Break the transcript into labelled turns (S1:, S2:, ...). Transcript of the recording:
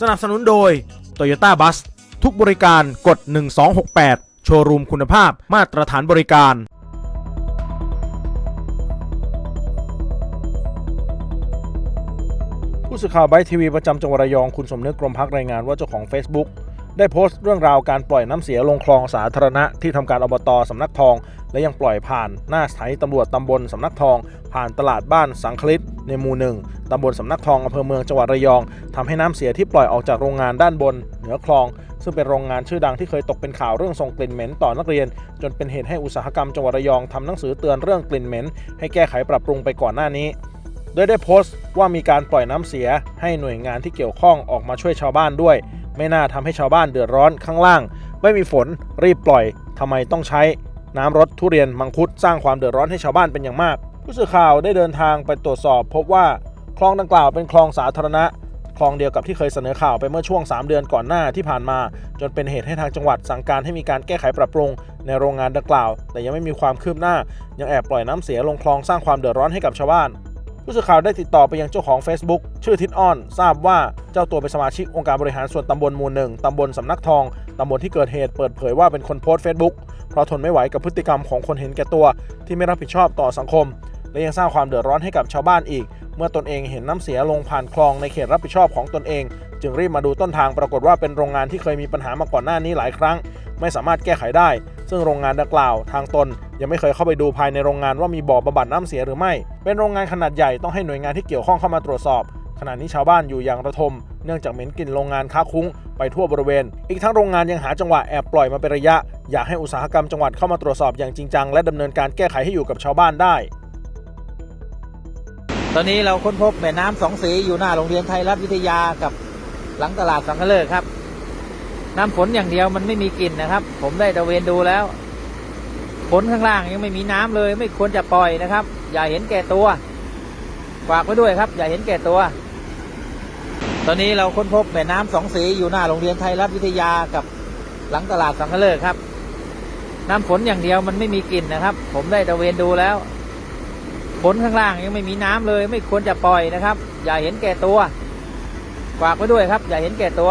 S1: สนับสนุนโดย Toyota Bus ทุกบริการกด 1268 โชว์รูมคุณภาพมาตรฐานบริการ ผู้สื่อข่าวไบทีวีประจำจังหวัดระยองคุณสมนึกกรมพักรายงานว่าเจ้าของ Facebook ได้โพสต์เรื่องราวการปล่อยน้ำเสียลงคลองสาธารณะที่ทำการอบตสำนักทอง และยังปล่อยผ่านหน้าสถานีตำรวจตำบลสำนักทอง ผ่านตลาดบ้านสังคลิต ในหมู่หนึ่งตำบลสำนักทองอำเภอเมืองจังหวัดระยองทำให้น้ำเสียที่ปล่อยออกจากโรงงานด้านบน เหนือคลอง ซึ่งเป็นโรงงานชื่อดังที่เคยตกเป็นข่าวเรื่องส่งกลิ่นเหม็นต่อนักเรียน จนเป็นเหตุให้อุตสาหกรรมจังหวัดระยองทำหนังสือเตือนเรื่องกลิ่นเหม็น ให้แก้ไขปรับปรุงไปก่อนหน้านี้โดยได้โพสต์ว่ามีการปล่อยน้ำเสียให้หน่วยงานที่เกี่ยวข้องออกมาช่วยชาวบ้านด้วย ไม่น่าทำให้ชาวบ้านเดือดร้อนข้างล่าง ไม่มีฝนรีบปล่อยทำไมต้องใช้ น้ำรถทุเรียนมังคุดสร้างความเดือดร้อนให้ชาวบ้านเป็นอย่างมาก ผู้สื่อข่าวได้เดินทางไปตรวจสอบ พบว่าคลองดังกล่าวเป็นคลองสาธารณะ คลองเดียวกับที่เคยเสนอข่าวไปเมื่อช่วง 3 เดือนก่อนหน้าที่ผ่านมา จนเป็นเหตุให้ทางจังหวัดสั่งการให้มีการแก้ไขปรับปรุง ในโรงงานดังกล่าว แต่ยังไม่มีความคืบหน้า ยังแอบปล่อยน้ำเสียลงคลองสร้างความเดือดร้อนให้กับชาวบ้านผู้สื่อข่าวได้ติดต่อไปยังเจ้าของ Facebook ชื่อทิดอ้อน ทราบว่าเจ้าตัวเป็นสมาชิกองค์การบริหารส่วนตำบลหมู่หนึ่งตำบลสำนักทอง ตำบลที่เกิดเหตุเปิดเผยว่าเป็นคนโพสต์ Facebook เพราะทนไม่ไหวกับพฤติกรรมของคนเห็นแก่ตัว ที่ไม่รับผิดชอบต่อสังคม และยังสร้างความเดือดร้อนให้กับชาวบ้านอีก เมื่อตนเองเห็นน้ำเสียลงผ่านคลองในเขตรับผิดชอบของตนเอง จึงรีบมาดูต้นทางปรากฏว่าเป็นโรงงานที่เคยมีปัญหามาก่อนหน้านี้หลายครั้ง ไม่สามารถแก้ไขได้ ซึ่งโรงงานดังกล่าว ทางตน ยังไม่เคยเข้าไปดูภายในโรงงานว่ามีบ่อบำบัดน้ำเสียหรือไม่ เป็นโรงงานขนาดใหญ่ต้องให้หน่วยงานที่เกี่ยวข้องเข้ามาตรวจสอบ ขณะนี้ชาวบ้านอยู่อย่างระทม เนื่องจากเหม็นกลิ่นโรงงานค้าคุ้งไปทั่วบริเวณ อีกทั้งโรงงานยังหาจังหวะแอบปล่อยมาเป็นระยะ อยากให้อุตสาหกรรมจังหวัดเข้ามาตรวจสอบอย่างจริงจังและดำเนินการแก้ไขให้อยู่กับชาวบ้านได้
S2: ตอนนี้เราค้นพบแม่น้ำสองสีอยู่หน้าโรงเรียนไทยรัฐวิทยากับหลังตลาดสังฆเลิกครับ น้ำฝนอย่างเดียวมันไม่มีกลิ่นนะครับ ผมได้ตะเวนดูแล้วฝนข้างล่างยังไม่มีน้ำเลย ไม่ควรจะปล่อยนะครับ อย่าเห็นแก่ตัวฝากไว้ด้วยครับ อย่าเห็นแก่ตัว ตอนนี้เราค้นพบแม่น้ำสองสีอยู่หน้าโรงเรียนไทยรัฐวิทยากับหลังตลาดสังฆเลิกครับ น้ำฝนอย่างเดียวมันไม่มีกลิ่นนะครับ ผมได้ตะเวนดูแล้ว ฝนข้างล่างยังไม่มีน้ำเลย ไม่ควรจะปล่อยนะครับ อย่าเห็นแก่ตัวฝากไว้ด้วยครับ อย่าเห็นแก่ตัว